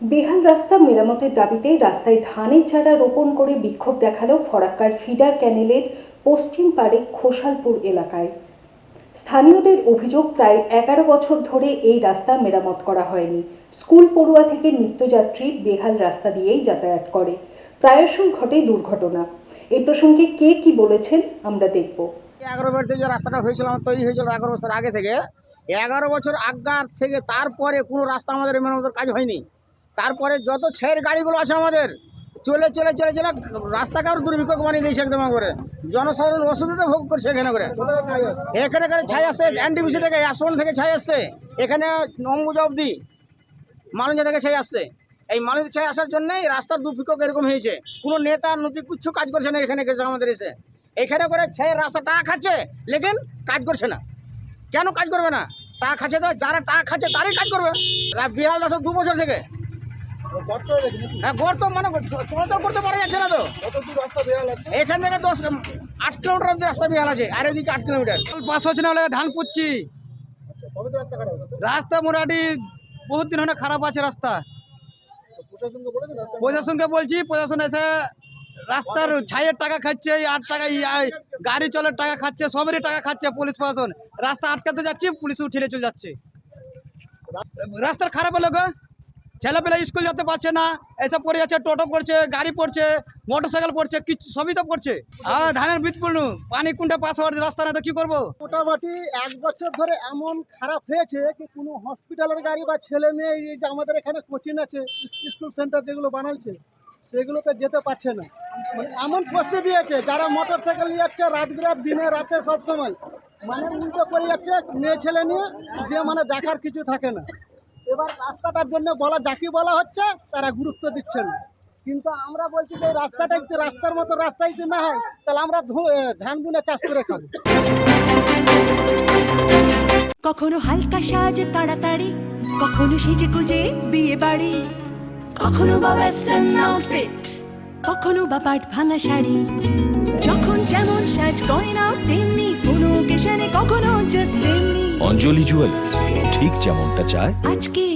বেহাল রাস্তা মেরামতের দাবিতে রাস্তায় ধানের চারা রোপণ করে বিক্ষোভ দেখাল ফরাক্কার ফিডার ক্যানেলের পশ্চিম পাড়ে খোসালপুর এলাকায়। স্থানীয়দের অভিযোগ, প্রায় এগারো বছর ধরে এই রাস্তা মেরামত করা হয়নি। স্কুল পড়ুয়া থেকে নিত্যযাত্রী বেহাল রাস্তা দিয়েই যাতায়াত করে। প্রায়শই ঘটে দুর্ঘটনা। এই প্রসঙ্গে কে কি বলেছেন আমরা দেখব। এগারো বাড়িতে যে রাস্তাটা হয়েছিল, আমার তৈরি হয়েছিল এগারো বছর আগে থেকে। এগারো বছর আগার থেকে তারপরে কোনো রাস্তা আমাদের মেরামতের কাজ হয়নি। তারপরে যত ছের গাড়িগুলো আছে আমাদের, চলে চলে চলে চলে আরও দুর্ভিক্ষ বানিয়ে দিয়েছে একদম করে জনসাধারণ অসুবিধা ভোগ করছে এখানে করে। এখানে করে ছাই আসছে এনডিবিসি থেকে আসমান থেকে ছাই আসছে। এখানে অম্বুজা অবধি মানুষ থেকে ছাই আসছে। এই মানুষ ছাই আসার জন্যই রাস্তার দুর্ভিক্ষ এরকম হয়েছে। কোনো নেতা নদী কিচ্ছু কাজ করছে না এখানে গেছে আমাদের এসে। এখানে করে ছাই রাস্তা টাকা খাচ্ছে, লেকিন কাজ করছে না। কেন কাজ করবে না? টাকা খাচ্ছে তো, যারা টাকা খাচ্ছে তারই কাজ করবে। বিহাল দাসের দু বছর থেকে হ্যাঁ গড় তো মানে চলাচল করতে পারা যাচ্ছে না তো? এখান থেকে দশ আট কিলোমিটার অব্দি রাস্তা বিহাল আছে আর এদিকে আট কিলোমিটার। হচ্ছে না হলে ধান পুচ্ছি রাস্তা মোটামুটি বহুত দিন হলে খারাপ আছে রাস্তা। প্রশাসনকে বলছি প্রশাসন এসে রাস্তার ছাইয়ের টাকা খাচ্ছে আট টাকা গাড়ি চলার টাকা খাচ্ছে সবেরই টাকা খাচ্ছে পুলিশ প্রশাসন। রাস্তা আটকাতে যাচ্ছি পুলিশ ঠেলে চলে যাচ্ছে। রাস্তার খারাপ হলো গো। ছেলেপেলে স্কুল যেতে পারছে না, এসব পড়ে যাচ্ছে, টোটো পড়ছে গাড়ি পড়ছে মোটর সাইকেল পড়ছে, কিছু সবই তো পড়ছে আর ধানের বীজ পড়লু পানি কুন্ডে পাস হওয়ার রাস্তা না, তো কি করব? মোটামুটি এক বছর ধরে এমন খারাপ হয়েছে কি কোনো হসপিটালের গাড়ি বা ছেলে মেয়ে যে আমাদের এখানে কোচিং আছে, স্কুল সেন্টার যেগুলো বানাইছে, সেগুলোতে যেতে পারছে না। মানে এমন পরিস্থিতি দিয়েছে, যারা মোটর সাইকেল নিয়ে যাচ্ছে রাত বিরাত, দিনে রাতে সবসময়। মানে উল্টো করে যাচ্ছে, মেয়ে ছেলে নিয়ে, যে মানে দেখার কিছু থাকে না। এবার রাস্তাটার জন্য বলা যাকে বলা হচ্ছে তারা গুরুত্ব দিচ্ছে না কিন্তু আমরা বলছি যে রাস্তাটা যদি রাস্তার মতো রাস্তায় যদি না হয় তাহলে আমরা ধান বুনে চাষ করে খাব। কখনো হালকা সাজে তাড়াতাড়ি কখনো সেজে গুজে বিয়ে বাড়ি কখনো বা ওয়েস্টার্ন আউটফিট কখনো বা পাট ভাঙা শাড়ি। যখন যেমন সাজ গয়না তেমনি কোনো ওকেশনে কখনো জাস্ট তেমনি। অঞ্জলি জুয়েলার্স ठीक जेमनटा चाय आज के